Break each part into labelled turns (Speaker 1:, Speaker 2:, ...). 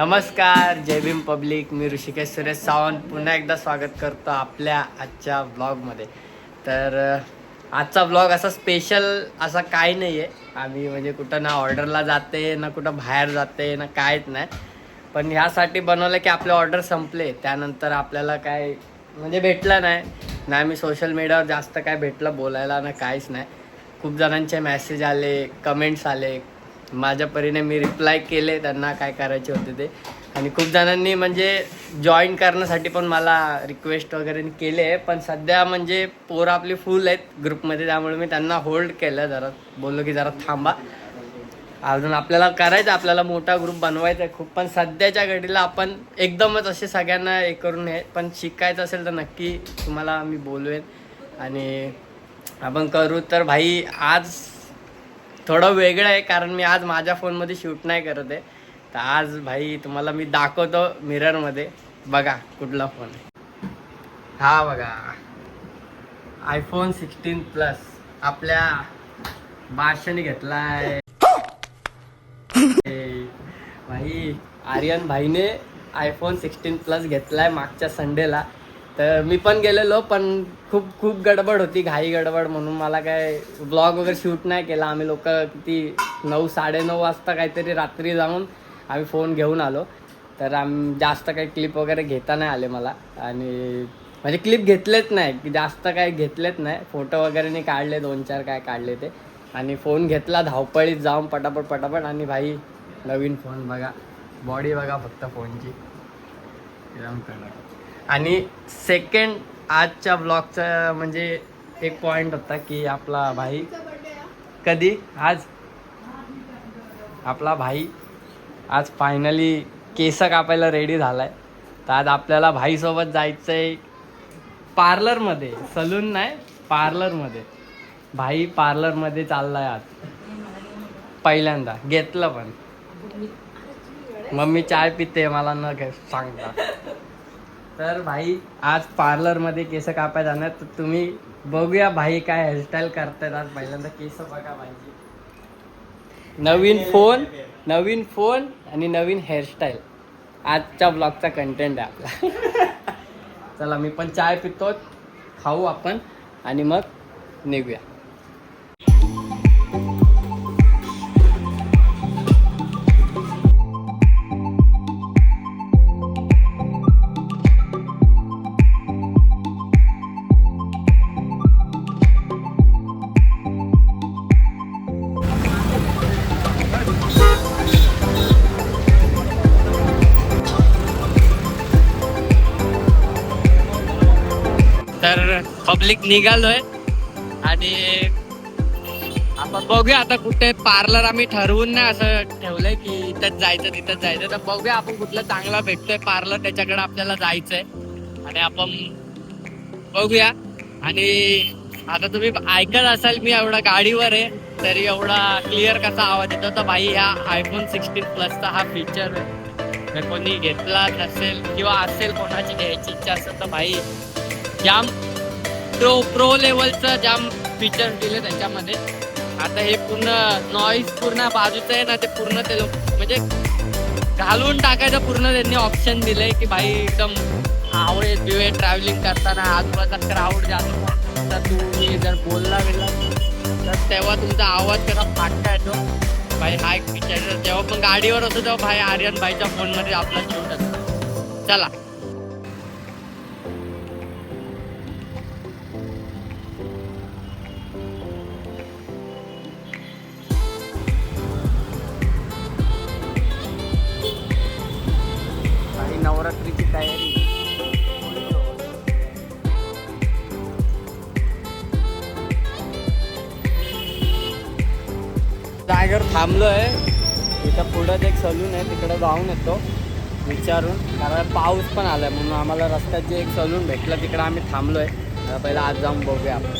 Speaker 1: नमस्कार जय भीम पब्लिक. मी ऋषिकेश सुरेश सावंत. पुन्हा एकदा स्वागत करतो आपल्या आजच्या ब्लॉगमध्ये तर आजचा ब्लॉग असा स्पेशल असा काय नाही आहे आम्ही म्हणजे कुठं ना ऑर्डरला जाते ना कुठं बाहेर जाते ना काहीच नाही. पण ह्यासाठी बनवलं की आपले ऑर्डर संपले. त्यानंतर आपल्याला काय म्हणजे भेटलं नाही. ना आम्ही सोशल मीडियावर जास्त काय भेटलं बोलायला ना काहीच नाही. खूप जणांचे मेसेज आले कमेंट्स आले माझ्या परीने मी रिप्लाय केले त्यांना काय करायचे होते ते. आणि खूप जणांनी म्हणजे जॉईन करण्यासाठी पण मला रिक्वेस्ट वगैरे केले आहे पण सध्या म्हणजे पोरं आपली फुल आहेत ग्रुपमध्ये त्यामुळे मी त्यांना होल्ड केलं जरा. बोललो की जरा थांबा. अजून आपल्याला करायचं आपल्याला मोठा ग्रुप बनवायचा आहे खूप पण सध्याच्या घडीला आपण एकदमच असे सगळ्यांना हे करून हे पण शिकायचं असेल तर नक्की तुम्हाला मी बोलवेन. आणि आपण करू तर भाई आज थोडं वेगळं आहे कारण मी आज माझ्या फोनमध्ये शूट नाही करत आहे. तर आज भाई तुम्हाला मी दाखवतो मिररमध्ये. बघा कुठला फोन आहे. हा बघा. आयफोन सिक्स्टीन प्लस आपल्या बादशाने घेतलाय. आहे भाई आर्यन भाईने आयफोन सिक्स्टीन प्लस घेतलाय मागच्या संडेला तर मी पण गेलेलो पण खूप खूप गडबड होती घाई गडबड म्हणून. मला काय ब्लॉग वगैरे शूट नाही केला. आम्ही लोक किती नऊ साडेनऊ वाजता काहीतरी रात्री जाऊन आम्ही फोन घेऊन आलो. तर आम जास्त काही क्लिप वगैरे घेता नाही आले मला. आणि म्हणजे क्लिप घेतलेच नाही की जास्त काही घेतलेच नाही. फोटो वगैरे नाही काढले दोन चार काय काढले ते. आणि फोन घेतला धावपळीत जाऊन पटापट पटापट. आणि भाई नवीन फोन बघा. बॉडी बघा फक्त फोनची एकदम कडक. आणि सेकंड आजच्या ब्लॉगचा म्हणजे एक पॉइंट होता की आपला भाई कधी? आज? आपला भाई आज फायनली केस कापायला रेडी झालाय. तर आज आपल्याला भाईसोबत जायचं आहे पार्लरमध्ये सलून नाही पार्लरमध्ये भाई पार्लरमध्ये चाललाय आज. पहिल्यांदा. घेतलं पण. मम्मी चाय पिते मला न घे सांगता. तर भाई आज पार्लरमध्ये केस कापाय जाणार. तर तुम्ही बघूया भाई काय हेअरस्टाईल करतायत आज. पहिल्यांदा केस बघा भाईची नवीन फोन नवीन फोन आणि नवीन हेअरस्टाईल आजच्या ब्लॉगचा कंटेंट आहे आपला. चला मी पण चाय पितो. खाऊ आपण. आणि मग निघूया. पब्लिक निघालोय. आणि आपण बघूया आता कुठे पार्लर आम्ही ठरवून नाही असं ठेवलंय की इथंच जायचं तिथंच जायचं. तर बघूया आपण कुठलं चांगला भेटतोय पार्लर त्याच्याकडे आपल्याला जायचंय. आणि आपण बघूया. आणि आता तुम्ही ऐकत असाल मी एवढा गाडीवर आहे तरी एवढा क्लिअर कसा आवाज येतो. तर भाई ह्या आयफोन सिक्स्टीन प्लसचा हा फीचर जर कोणी घेतला नसेल किंवा असेल कोणाची घ्यायची इच्छा असेल तर भाई जाम प्रो प्रो लेवलचं ज्या फीचर दिले त्याच्यामध्ये. आता हे पूर्ण नॉईज पूर्ण बाजूचं आहे ना ते पूर्ण ते लोक म्हणजे घालून टाकायचं पूर्ण त्यांनी ऑप्शन दिलंय की भाई एकदम आवडे बिवे ट्रॅव्हलिंग करताना आजूबाजूला क्राऊड जातो. तर तुम्ही जर बोलला गेला तर तेव्हा तुमचा आवाज कसा फाटका येतो. भाई हा एक फीचर आहे. जेव्हा पण गाडीवर असतो तेव्हा भाई आर्यन भाईच्या फोनमध्ये आपला शूट असतो. चला. नवरात्रीची तयारी थांबलोय. इथं पुढंच एक सलून आहे तिकडे जाऊन येतो विचारून. कारण पाऊस पण आलाय म्हणून आम्हाला रस्त्यात जे एक सलून भेटलं तिकडे आम्ही थांबलोय. पहिला आज जाऊन बघूया आपण.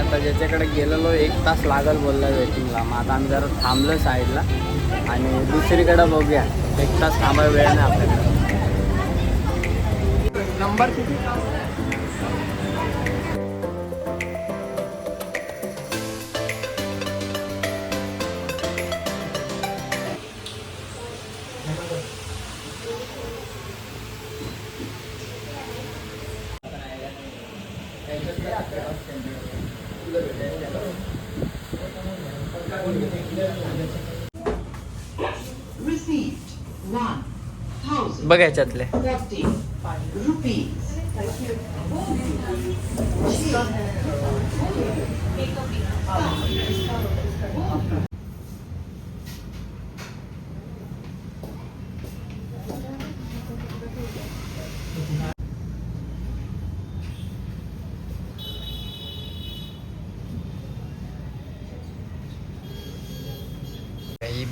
Speaker 1: आता ज्याच्याकडे गेलेलो एक तास लागल बोलला वेटिंगला मग आता आम्ही जरा थांबलो साईडला आणि दुसरीकडे बघूया. एक तास थांबायला वेळ नाही आपल्याकडे. नंबर किती? बघ ह्याच्यातले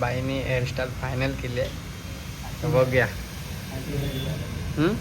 Speaker 1: बाईने हेअरस्टाईल फायनल केली आहे. बघूया. 응?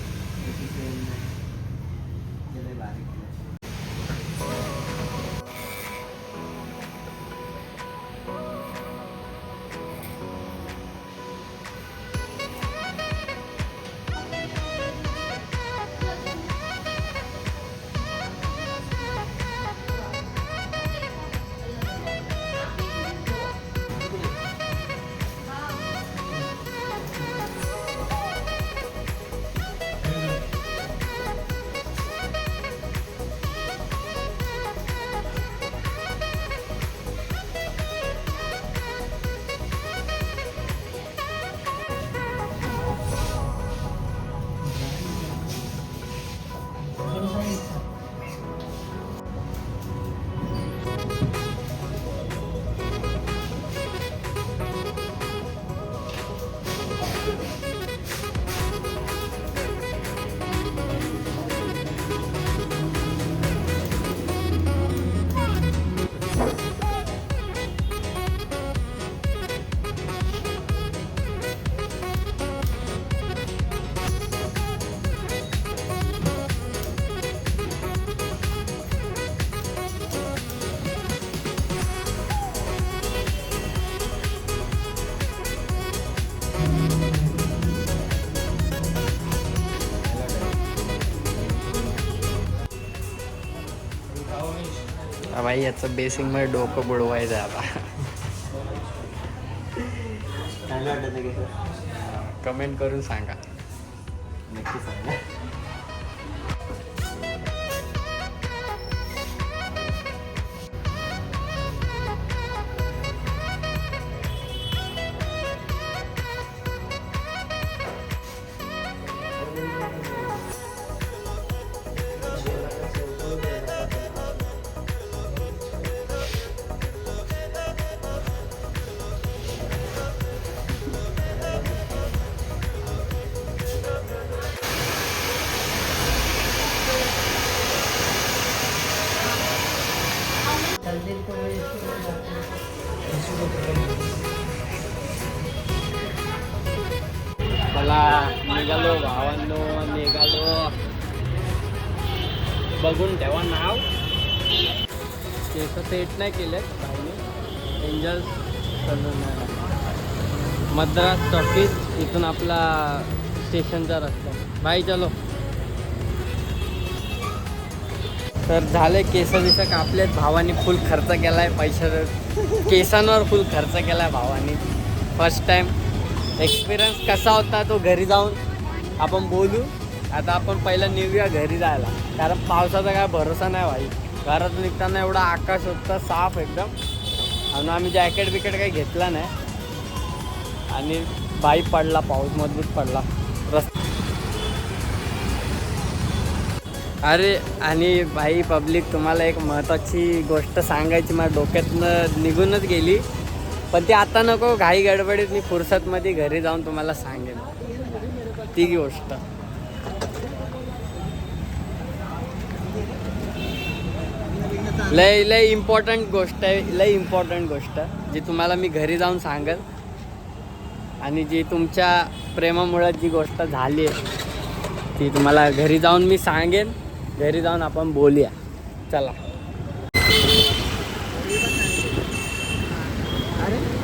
Speaker 1: बाई याचं बेसिंगमध्ये डोकं बुडवायचं आता. कमेंट करून सांगा. मला निघालो भावांनो निघालो. बघून ठेवा नाव. केस सेट नाही केले भाईने एंजल्स मद्रास टॉकीज इथून आपला स्टेशनचा रस्ता. बाय चलो. तर झाले केस बिस कापलेत भावानी फुल खर्च केला आहे पैशा केसांवर फुल खर्च केला आहे भावानी. फर्स्ट टाईम एक्सपिरियन्स कसा होता तो घरी जाऊन? आपण बोलू. आता आपण पहिला निघूया घरी जायला. कारण पावसाचा काय भरोसा नाही भाई. घरात निघताना एवढा आकाश होता साफ एकदम. आणि आम्ही जॅकेट बिकेट काही घेतला नाही. आणि बाई पडला पाऊस मजबूत पडला. रस्ता अरे आणि भाई पब्लिक तुम्हाला एक महत्त्वाची गोष्ट सांगायची माझ्या डोक्यातनं निघूनच गेली. पण ती आता नको घाई गडबडीत मी फुरसतमध्ये घरी जाऊन तुम्हाला सांगेन. ती गोष्ट. लय लय इम्पॉर्टंट गोष्ट आहे लय इम्पॉर्टंट गोष्ट जी तुम्हाला मी घरी जाऊन सांगेल आणि जी तुमच्या प्रेमामुळे जी गोष्ट झाली आहे ती तुम्हाला घरी जाऊन मी सांगेन. घरी जाऊन आपण बोलूया. चला.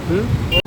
Speaker 1: हम्म?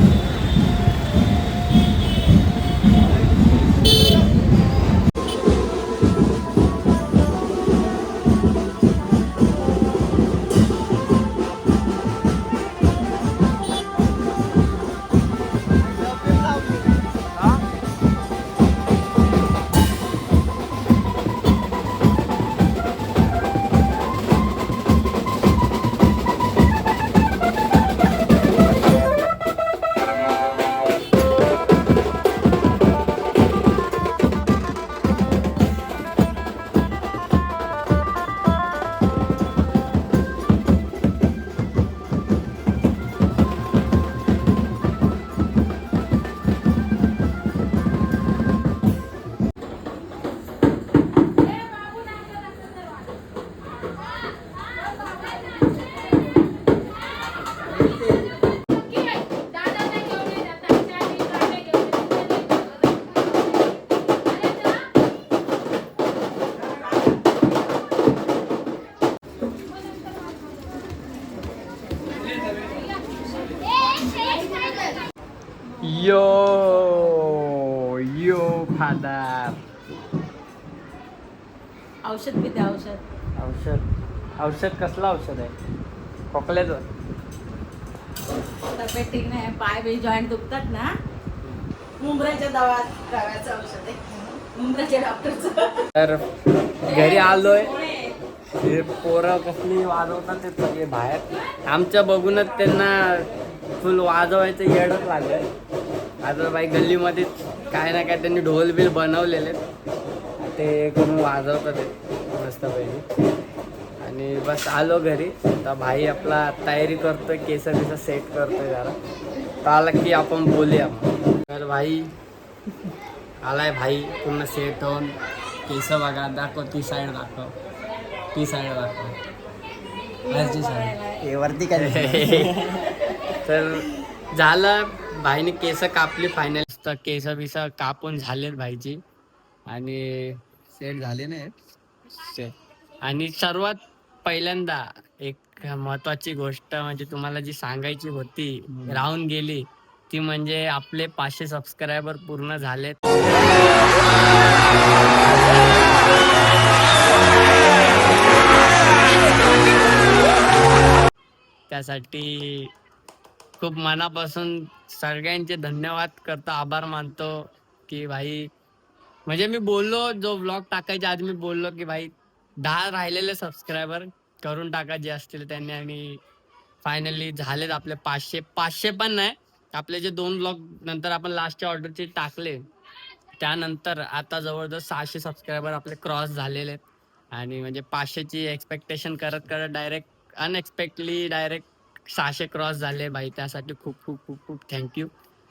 Speaker 2: औषध
Speaker 1: कसलं औषध आहे? खोकल्याचं.
Speaker 2: तब्येत ठीक नाही पाय बी जॉईंट दुखतात ना. मुंबऱ्याच्या दवा दव्याचं औषध आहे. मुंबऱ्याच्या डॉक्टरचं
Speaker 1: तर घरी आलोय. हे पोरं कसली वाजवतात ते सगळे बाहेर. आमच्या बघूनच त्यांना फुल वाजवायचं येडच लागलं आता बाई गल्लीमध्ये काय ना काय त्यांनी ढोल बिल बनवलेले. ते करून वाजवतात मस्त पाहिजे आणि बस आलो घरी. आता भाई आपला तयारी करतोय केस बिस सेट करतोय जरा. तर आला की आपण बोलूया. तर भाई आलाय भाई पूर्ण सेट होऊन. केस बघा दाखव ती साईड दाखव. ती साईड दाखव. साईड
Speaker 3: वरती काय
Speaker 1: तर झालं भाईने केस कापली फायनल तर केस बिस कापून झालेत भाईची. आणि
Speaker 3: सेट झाले ना
Speaker 1: से- आणि सर्वात पहिल्यांदा एक महत्वाची गोष्ट म्हणजे तुम्हाला जी सांगायची होती राहून गेली ती म्हणजे आपले पाचशे सबस्क्रायबर पूर्ण झालेत. त्यासाठी खूप मनापासून सगळ्यांचे धन्यवाद करतो आभार मानतो की भाई म्हणजे मी बोललो जो ब्लॉग टाकायच्या आधी मी बोललो की भाई दहा राहिलेले सबस्क्रायबर करून टाका जे असतील त्यांनी. आणि फायनली झालेत आपले पाचशे. पाचशे पण नाही आपले जे दोन ब्लॉग नंतर आपण लास्टच्या ऑर्डरचे टाकले त्यानंतर आता जवळजवळ सहाशे सबस्क्रायबर आपले क्रॉस झालेले आहेत. आणि म्हणजे पाचशेची एक्सपेक्टेशन करत करत डायरेक्ट अनएक्सपेक्टली डायरेक्ट सहाशे क्रॉस झाले भाई. त्यासाठी खूप खूप खूप खूप थँक्यू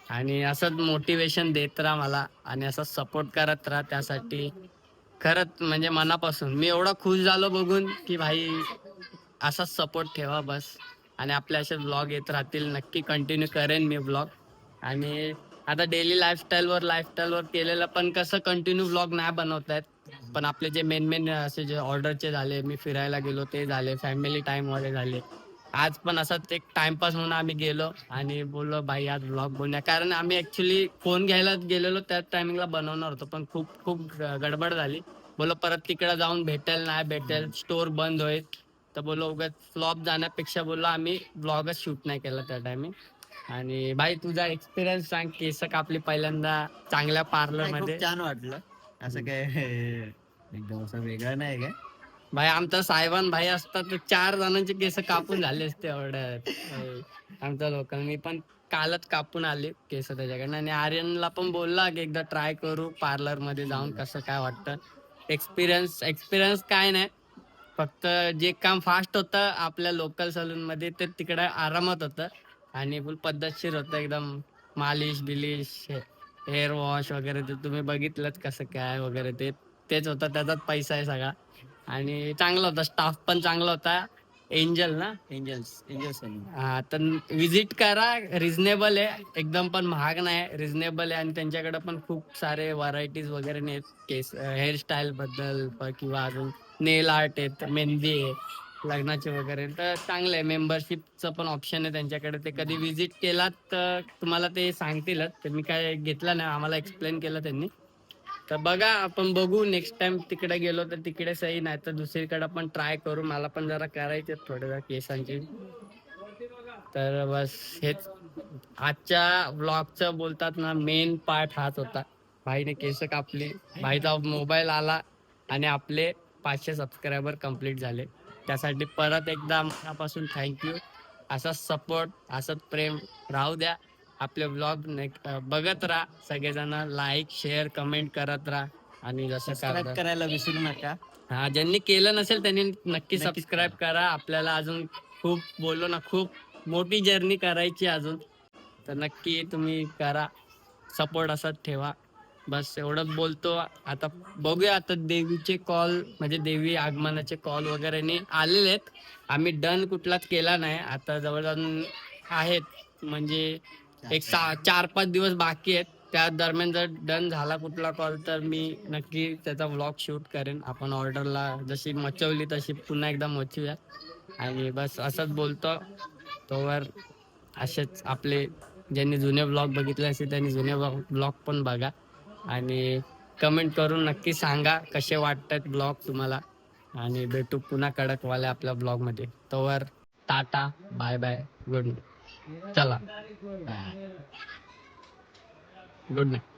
Speaker 1: आणि असंच मोटिवेशन देत राहा मला. आणि असं सपोर्ट करत राहा त्यासाठी. खरंच म्हणजे मनापासून. मी एवढा खुश झालो बघून की भाई असाच सपोर्ट ठेवा बस. आणि आपले असे ब्लॉग येत राहतील. नक्की कंटिन्यू करेन मी ब्लॉग आणि आता डेली लाईफस्टाईलवर लाईफस्टाईलवर केलेलं पण कसं कंटिन्यू ब्लॉग नाही बनवत आहेत. पण आपले जे मेन मेन असे जे ऑर्डरचे झाले मी फिरायला गेलो ते झाले. फॅमिली टाईमवाले झाले. आज पण असंच एक टाइमपास म्हणून आम्ही गेलो आणि बोललो बाई आज ब्लॉग बनवूया. कारण आम्ही ऍक्च्युली फोन घ्यायला गेलेलो त्याच टायमिंगला बनवणार होतो पण खूप खूप गडबड झाली. बोलो परत तिकडे जाऊन भेटेल नाही भेटेल स्टोर बंद होईल. तर बोलो उगाच फ्लॉप जाण्यापेक्षा बोललो आम्ही ब्लॉगच शूट नाही केला त्या टायमिंग आणि भाई तुझा एक्सपिरियन्स सांग केस कापली पहिल्यांदा चांगल्या
Speaker 3: पार्लरमध्ये. छान वाटलं. असं काय एकदम असं वेगळं नाही काय.
Speaker 1: भाई आमचा साहेबान भाई असतात तर चार जणांचे केस कापून झाले असते एवढ्यात. आमच्या लोकल मी पण कालच कापून आले केस त्याच्याकडनं. आणि आर्यनला पण बोलला की एकदा ट्राय करू पार्लरमध्ये जाऊन कसं काय वाटतं. एक्सपिरियन्स एक्सपिरियन्स काय नाही. फक्त जे काम फास्ट होतं आपल्या लोकल सलून मध्ये ते तिकडे आरामात होतं. आणि फुल पद्धतशीर होतं एकदम मालिश बिलिश हेअर वॉश वगैरे ते तुम्ही बघितलंच कसं काय वगैरे ते तेच होतं त्याचाच पैसा आहे सगळा. आणि चांगला होता. स्टाफ पण चांगला होता. एंजल ना?
Speaker 3: एंजल्स एंजल्स
Speaker 1: हा तर विजिट करा. रिझनेबल आहे. एकदम पण महाग नाही. रिझनेबल आहे. आणि त्यांच्याकडे पण खूप सारे व्हरायटीज वगैरे नाही केस हेअरस्टाईल बद्दल किंवा अजून नेल आर्ट आहेत मेहंदी आहे लग्नाचे वगैरे. तर चांगलं आहे. मेंबरशिपचं पण ऑप्शन आहे त्यांच्याकडे. ते कधी विजिट केलात तर तुम्हाला ते सांगतीलच. तर मी काय घेतलं नाही. आम्हाला एक्सप्लेन केलं त्यांनी. तर बघा आपण बघू. नेक्स्ट टाइम तिकडे गेलो तर तिकडे सही नाही तर दुसरीकडे पण ट्राय करू. मला पण जरा करायचे थोडे जरा केसांची. तर बस हेच. आजच्या ब्लॉगचं बोलतात ना मेन पार्ट हाच होता. भाईने केस कापली. भाईचा मोबाईल आला आणि आपले पाचशे सबस्क्रायबर कंप्लीट झाले. त्यासाठी परत एकदा मनापासून थँक्यू असाच सपोर्ट असंच प्रेम राहू द्या. आपले ब्लॉग बघत राहा. सगळेजण लाईक शेअर कमेंट करत राहा. आणि जसं
Speaker 3: करायला विसरू नका.
Speaker 1: हा ज्यांनी केलं नसेल त्यांनी नक्की सबस्क्राईब करा. आपल्याला अजून खूप बोललो ना खूप मोठी जर्नी करायची अजून. तर नक्की तुम्ही करा. सपोर्ट असत ठेवा. बस एवढंच बोलतो. आता बघूया. आता देवीचे कॉल म्हणजे देवी आगमनाचे कॉल वगैरे नी आलेले आहेत. आम्ही डन कुठलाच केला नाही. आता जवळजवळ आहेत. म्हणजे एक सा चार पाच दिवस बाकी आहेत. त्या दरम्यान जर डन झाला कुठला कॉल तर मी नक्की त्याचा व्लॉग शूट करेन. आपण ऑर्डरला जशी मचवली तशी पुन्हा एकदा मचवूया. आणि बस असंच बोलतो. तोवर असेच आपले ज्यांनी जुने ब्लॉग बघितले असेल त्यांनी जुने ब्लॉग पण बघा. आणि कमेंट करून नक्की सांगा कसे वाटतात ब्लॉग तुम्हाला. आणि भेटू पुन्हा कडकवाल्या आपल्या ब्लॉगमध्ये तोवर tata bye bye good night चला. Good night